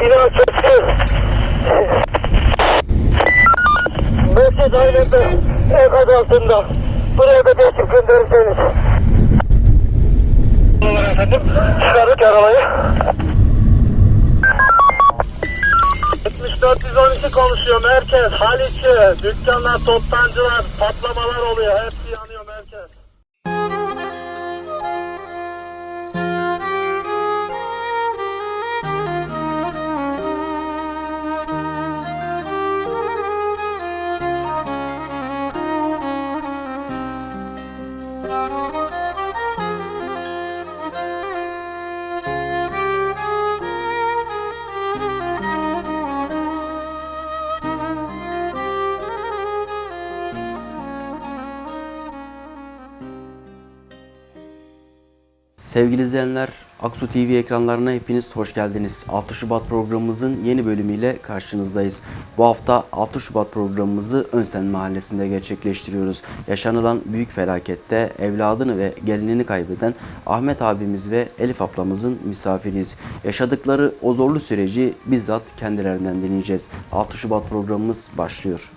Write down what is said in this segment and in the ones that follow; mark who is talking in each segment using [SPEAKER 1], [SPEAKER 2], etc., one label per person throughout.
[SPEAKER 1] Bina çöktü. Mescid Aynet'te enkaz. Buraya da ekip gönderirseniz. Efendim, çıkardık arabayı. 7412 konuşuyor merkez, Haliçi, dükkanlar, toptancılar, patlamalar oluyor, hepsi
[SPEAKER 2] Sevgili izleyenler, Aksu TV ekranlarına hepiniz hoş geldiniz. 6 Şubat programımızın yeni bölümüyle karşınızdayız. Bu hafta 6 Şubat programımızı Önsen Mahallesi'nde gerçekleştiriyoruz. Yaşanılan büyük felakette evladını ve gelinini kaybeden Ahmet abimiz ve Elif ablamızın misafiriyiz. Yaşadıkları o zorlu süreci bizzat kendilerinden dinleyeceğiz. 6 Şubat programımız başlıyor.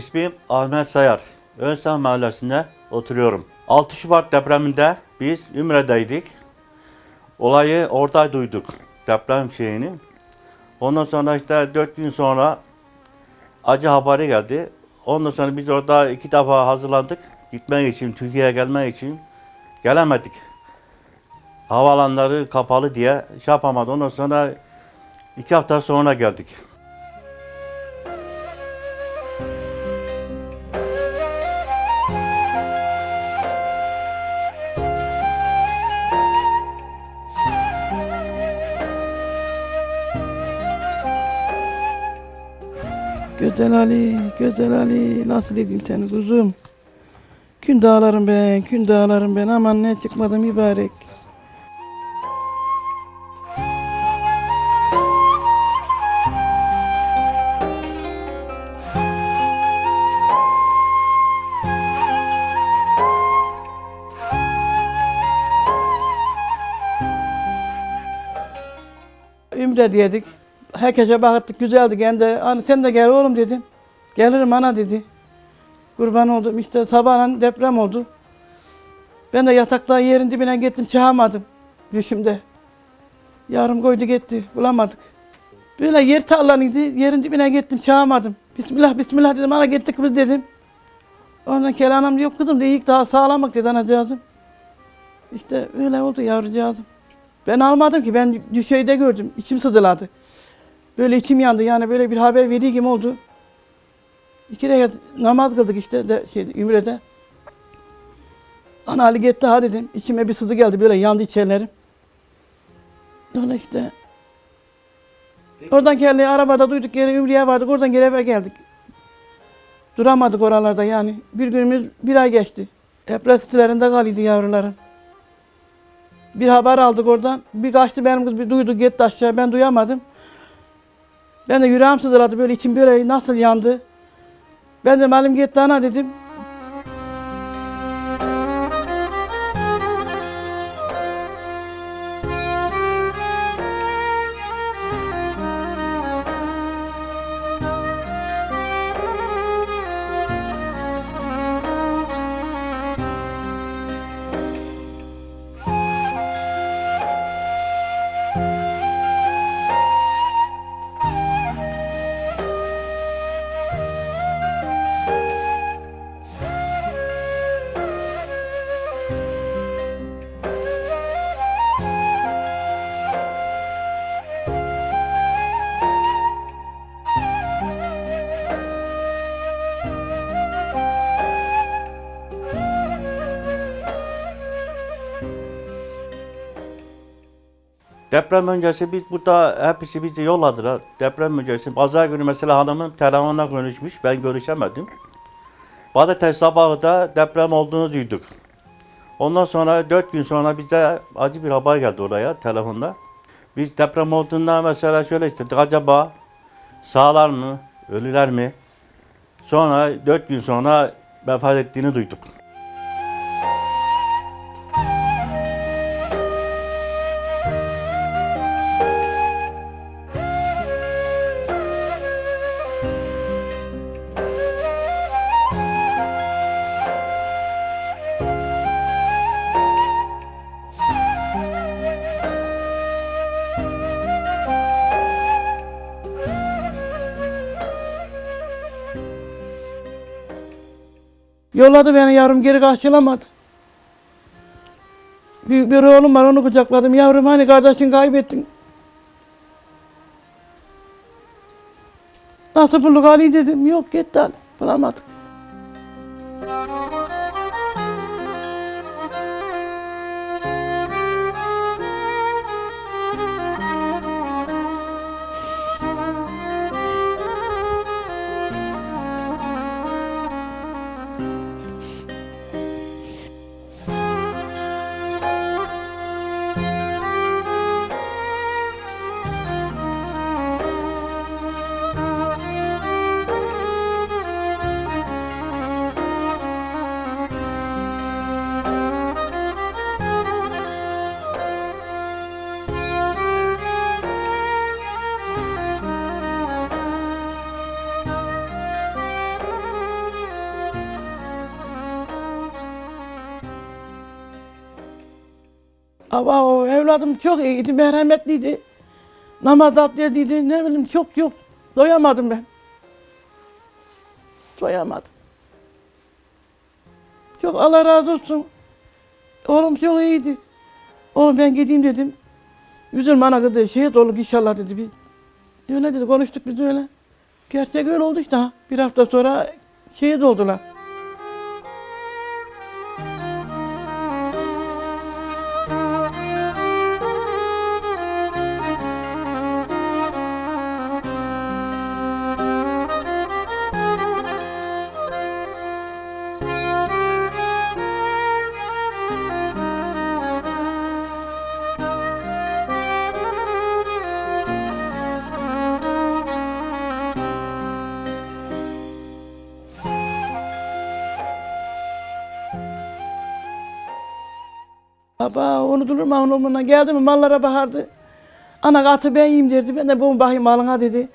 [SPEAKER 3] İsmim Ahmet Sayar. Önsan Mahallesi'nde oturuyorum. 6 Şubat depreminde biz Ümre'deydik. Olayı orada duyduk. Deprem şeyini. Ondan sonra işte 4 gün sonra acı haberi geldi. Ondan sonra biz orada iki defa hazırlandık. Gitmek için, Türkiye'ye gelmek için. Gelemedik. Havalanları kapalı diye şey yapamadı. Ondan sonra iki hafta sonra geldik.
[SPEAKER 4] Güzel Ali, güzel Ali, nasıl edeyim seni kuzum? Gün dağlarım ben, gün dağlarım ben, aman ne çıkmadım mübarek. Ümre diyedik. Herkese baktık, güzeldi. Hem de hani sen de gel oğlum dedim. Gelirim ana dedi. Kurban oldum. İşte sabahın deprem oldu. Ben de yatakta yerin dibine gittim, çıkamadım düşümde. Yarım koydu gitti, bulamadık. Böyle yer tarlanıydı, yerin dibine gittim, çıkamadım. Bismillah, bismillah dedim, ana gittik biz dedim. Ondan Kelly anam yok kızım, deyik daha sağlamak dedi anacığızım. İşte öyle oldu yavrucağızım. Ben almadım ki, ben şeyde gördüm, içim sızıladı. Böyle içim yandı yani böyle bir haber veriyor gibi oldu. İki rekat namaz kıldık işte de şey Ümre'de. Ana Ali gitti ha dedim. İçime bir sızı geldi böyle yandı içerlerim. Öyle işte. Oradan geldi arabada duyduk geri Ümre'ye vardık oradan geri eve geldik. Duramadık oralarda yani. Bir günümüz bir ay geçti. Deprem sitelerinde kalıydı yavrularım. Bir haber aldık oradan. Bir kaçtı benim kız bir duydu gitti aşağı ben duyamadım. Ben de yüreğim sızladı böyle içim böyle nasıl yandı. Ben de malim gitti ana dedim.
[SPEAKER 3] Deprem öncesi biz burada hepsi bizi yolladılar. Deprem öncesi pazar günü mesela hanımım telefonla konuşmuş. Ben görüşemedim. Pazartesi sabahı da deprem olduğunu duyduk. Ondan sonra dört gün sonra bize acı bir haber geldi oraya telefonda. Biz deprem olduğunda mesela şöyle istedik. Acaba sağlar mı, ölüler mi? Sonra dört gün sonra vefat ettiğini duyduk.
[SPEAKER 4] Yolladı beni yavrum geri karşılamadı. Büyük bir oğlum var onu kucakladım. Yavrum hani kardeşin kaybettin. Nasıl bulduk Ali dedim. Yok gitti Ali. Bulamadık. Ama o evladım çok iyiydi, merhametliydi. Namaz abdestliydi, ne bileyim çok yok. Doyamadım ben. Doyamadım. Çok Allah razı olsun. Oğlum çok iyiydi. Oğlum ben gideyim dedim. Üzülme ana dedi, şehit olduk inşallah dedi. Biz öyle dedi, konuştuk biz öyle. Gerçek öyle oldu işte. Bir hafta sonra şehit oldular. Baba durma onu onunla geldi mi mallara bakardı. Ana katı ben yiyeyim derdi. Ben de bu bakayım malına dedi.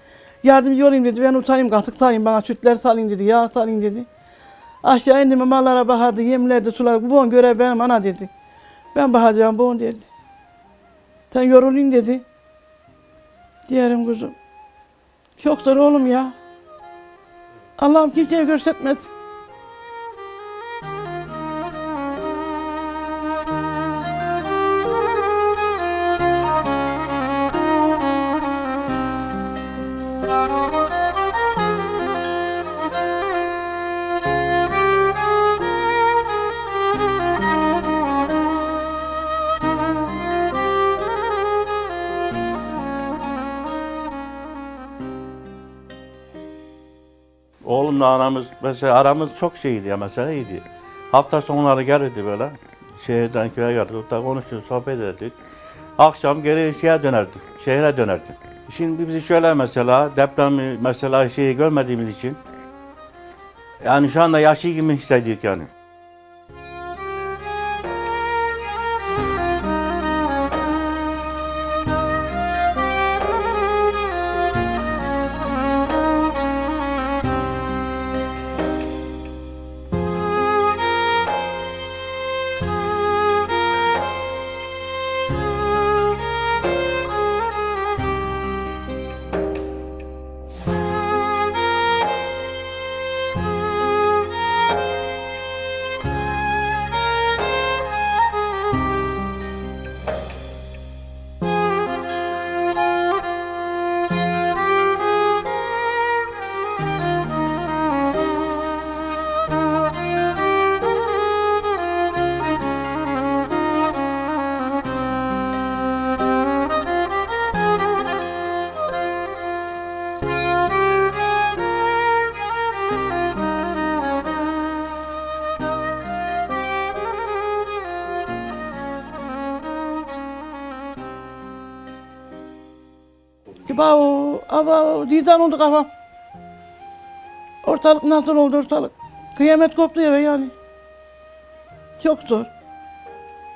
[SPEAKER 4] Yardımcı olayım dedi. Ben utanayım katık salayım bana sütler salayım dedi. Yağ salayım dedi. Aşağı indim mallara bakardı. Yemlerde sular. Bu on görev benim ana dedi. Ben bakacağım bu on dedi. Sen yorulayım dedi. Diyelim kuzum. Çok oğlum ya. Allah'ım kimseye görsetmesin.
[SPEAKER 3] Oğlumla anamız mesela aramız çok şeydi ya mesela iyiydi. Hafta sonları gelirdi böyle. Şehirden köye gelirdi. Orada konuşurdu, sohbet ederdik. Akşam geri şeye dönerdik. Şehre dönerdik. Şimdi bizi şöyle mesela depremi mesela şeyi görmediğimiz için yani şu anda yaşlı gibi hissediyoruz yani.
[SPEAKER 4] Aba didan oldu kafam. Ortalık nasıl oldu ortalık? Kıyamet koptu eve yani. Çok zor.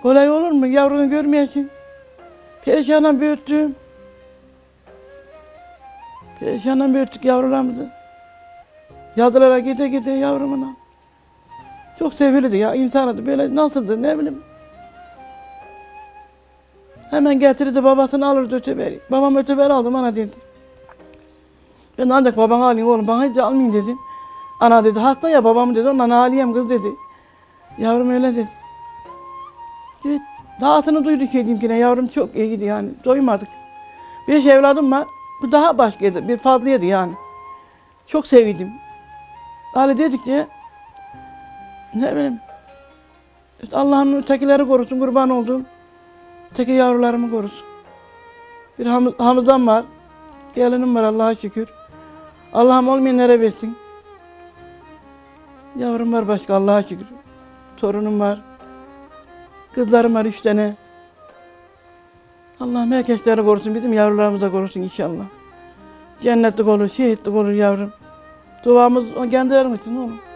[SPEAKER 4] Kolay olur mu? Yavrunu görmeyesin. Perişanla büyüttüm. Perişanla büyüttük yavrularımızı. Yazılara gide gide yavrumuna. Çok sevilirdi ya. insanıydı böyle nasıldı ne bileyim. Hemen getirirdi babasını alırdı öteberi. Babam öteberi aldı bana dedi. Ben ancak babanı alayım oğlum bana hiç almayayım dedim. Ana dedi hasta ya babam dedi ondan aliyem kız dedi. Yavrum öyle dedi. Evet dağıtını duyduk kedimkine yavrum çok iyiydi yani doymadık. Beş evladım var. Bu daha başkaydı bir fazlaydı yani. Çok sevdim. Ali dedikçe ne bileyim işte Allah'ın ötekileri korusun kurban olduğum. Öteki yavrularımı korusun. Bir ham Hamzam var. Gelinim var Allah'a şükür. Allah'ım olmayanlara versin. Yavrum var başka Allah'a şükür. Torunum var. Kızlarım var üç tane. Allah'ım herkesleri korusun. Bizim yavrularımızı da korusun inşallah. Cennetlik olur, şehitlik olur yavrum. Duamız o kendilerim için oğlum.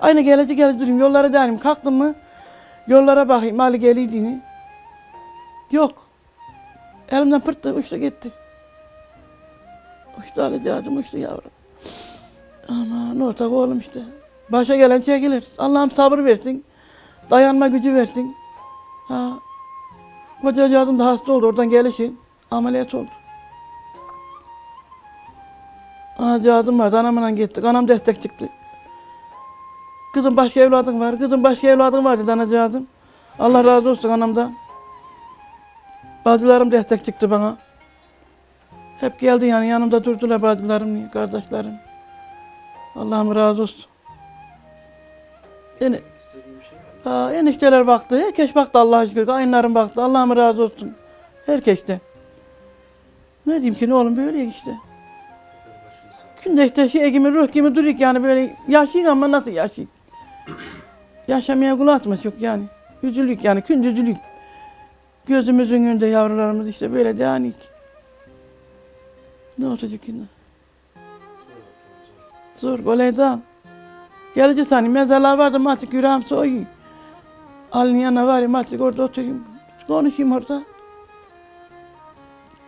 [SPEAKER 4] Aynı gelece gelece durayım. Yollara derim. Kalktım mı yollara bakayım. Ali geliydiğini. Yok. Elimden pırttı uçtu gitti. Uçtu alacağım uçtu yavrum. Ama ne ortak oğlum işte. Başa gelen çekilir. Allah'ım sabır versin. Dayanma gücü versin. Ha. Kocacığım da hasta oldu oradan gelişi. Ameliyat oldu. Anacığım vardı anamla gittik. Anam destek çıktı. Kızım başka evladın var. Kızım başka evladın var dedi anacığım. Allah razı olsun anamdan. Bacılarım destek çıktı bana. Hep geldi yani yanımda durdular bacılarım, kardeşlerim. Allah'ım razı olsun. Yani, ha, enişteler baktı, herkes baktı Allah'a şükür. Kayınlarım baktı, Allah'ım razı olsun. Herkesten. Ne diyeyim ki ne oğlum böyle işte. Günde işte şey gibi ruh gibi duruyor yani böyle yaşayık ama nasıl yaşayık? Yaşamaya kul atmış yok yani. Üzülük yani kündüzülük. Gözümüzün önünde yavrularımız işte böyle deanik. Ne olacak yine? Zor kolay da. Gelici sani mezarlar vardı maçık yüreğim soğuyor. Ali'nin yanına var ya maçık orada oturayım. Konuşayım orada.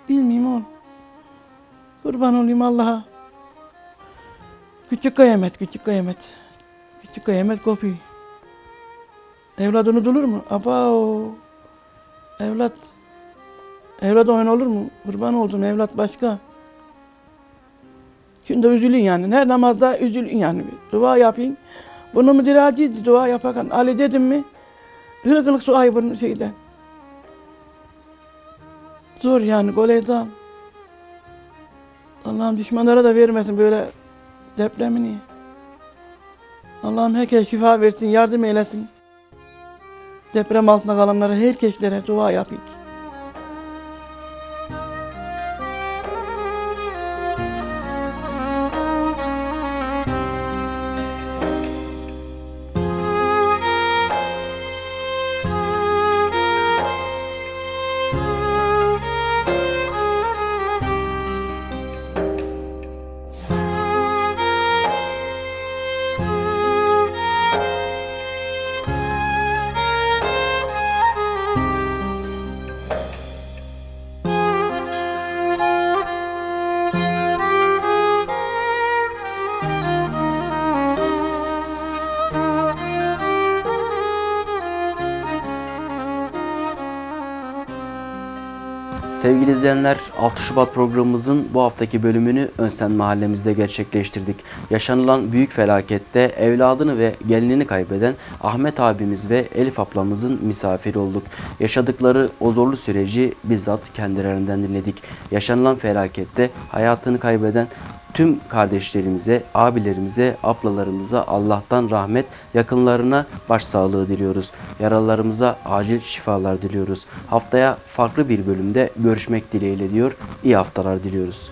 [SPEAKER 4] Bilmeyeyim oğlum. Kurban olayım Allah'a. Küçük kıyamet, küçük kıyamet. Küçük kıyamet kopuyor. Evlat unutulur mu? Aba Evlat. Evlat oyun olur mu? Kurban oldum evlat başka. Şimdi üzülün yani. Her namazda üzülün yani. Dua yapayım. Bunu mu diracı dua yaparken Ali dedim mi? Ilık ılık su ay bunun şeyden. Zor yani kolay da. Allah'ım düşmanlara da vermesin böyle depremini. Allah'ım herkese şifa versin, yardım eylesin. Deprem altında kalanlara, herkeslere dua yapayım.
[SPEAKER 2] Sevgili izleyenler 6 Şubat programımızın bu haftaki bölümünü Önsen mahallemizde gerçekleştirdik. Yaşanılan büyük felakette evladını ve gelinini kaybeden Ahmet abimiz ve Elif ablamızın misafiri olduk. Yaşadıkları o zorlu süreci bizzat kendilerinden dinledik. Yaşanılan felakette hayatını kaybeden tüm kardeşlerimize, abilerimize, ablalarımıza Allah'tan rahmet, yakınlarına başsağlığı diliyoruz. Yaralılarımıza acil şifalar diliyoruz. Haftaya farklı bir bölümde görüşmek dileğiyle diyor. İyi haftalar diliyoruz.